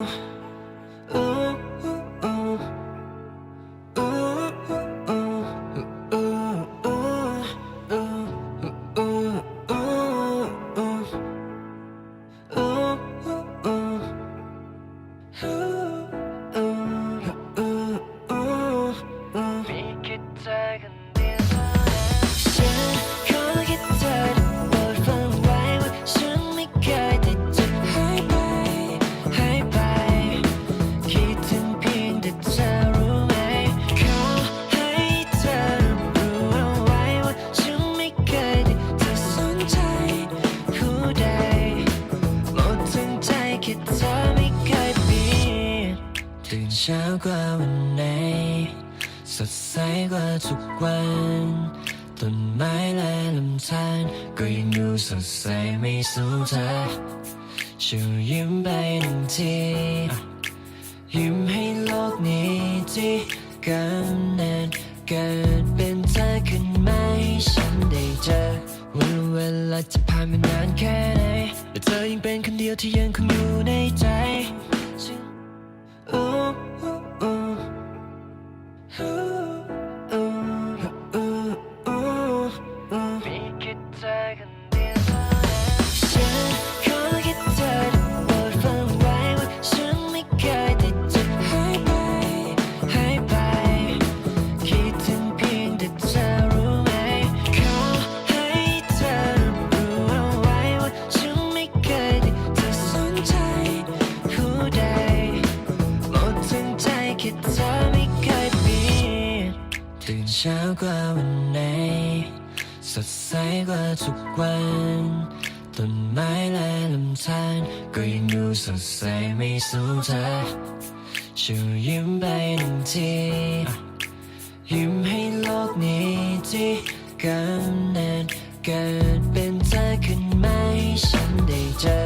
มี ตื่นเช้ากว่าวันไหน สดใสกว่าทุกวัน ต้นไม้และลำธารก็ยังดูสดใสไม่สู้เธอช่วยยิ้มไปหนึ่งที ยิ้มให้โลกนี้ที่กำเนิดเกิดเป็นเธอขึ้นมาให้ฉันได้เจอวันเวลาจะผ่านมานานแค่ไหนแต่เธอยังเป็นคนเดียวที่ยังคงอยู่ในใจ เธอไม่เคยเปลี่ยนตื่นเช้ากว่าวันไหน สดใสกว่าทุกวันต้นไม้และลำธารก็ยังดูสดใสไม่สู้เธอช่วยยิ้มไปหนึ่งทียิ้มให้โลกนี้ที่กำเนิดเกิดเป็นเธอขึ้นมาให้ฉันได้เจอ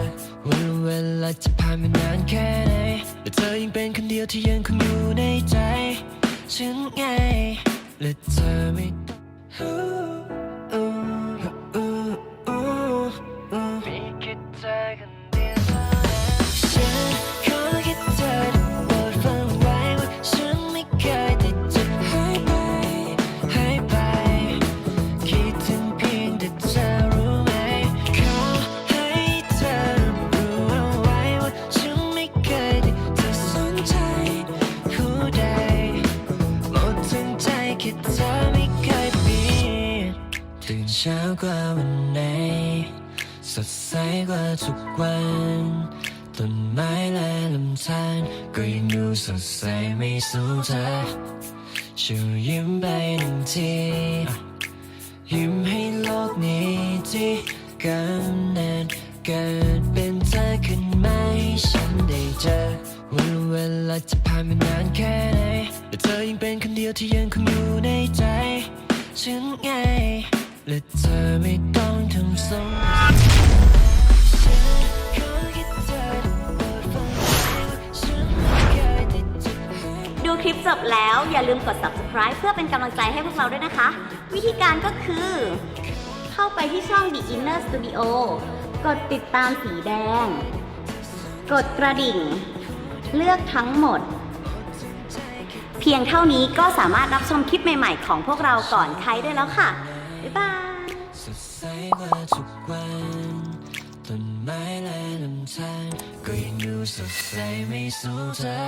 วันเวลาจะผ่านมานานแค่ไหนแต่เธอยังเป็นคนเดียวที่ยังคงอยู่ในใจฉันไงและเธอไม่ต้อง ใจแค่เธอไม่เคยเปลี่ยนตื่นเช้ากว่าวันไหน สดใสกว่าทุกวันต้นไม้และลำธารก็ยังดูสดใสไม่สู้เธอช่วยยิ้มไปหนึ่งทียิ้มให้โลกนี้ที่กำเนิดเกิดเป็นเธอขึ้นมาให้ฉันได้เจอวันเวลาจะผ่านมานานแค่ เธอยังเป็นคนเดียวที่ยังคงอยู่ในใจฉันไงและเธอไม่ต้องทำสงฉัยดูคลิปจบแล้วอย่าลืมกด subscribe เพื่อเป็นกำลังใจให้พวกเราด้วยนะคะ วิธีการก็คือ เข้าไปที่ช่อง The Inner Studio กดติดตามสีแดง กดกระดิ่ง เลือกทั้งหมด เพียงเท่านี้ก็สามารถรับชมคลิปใหม่ๆ ของพวกเราก่อนใครได้แล้วค่ะ บ๊ายบาย สดใสกว่าทุกวันต้นไม้และลำธารก็ยังดูสดใสไม่สูญเธอ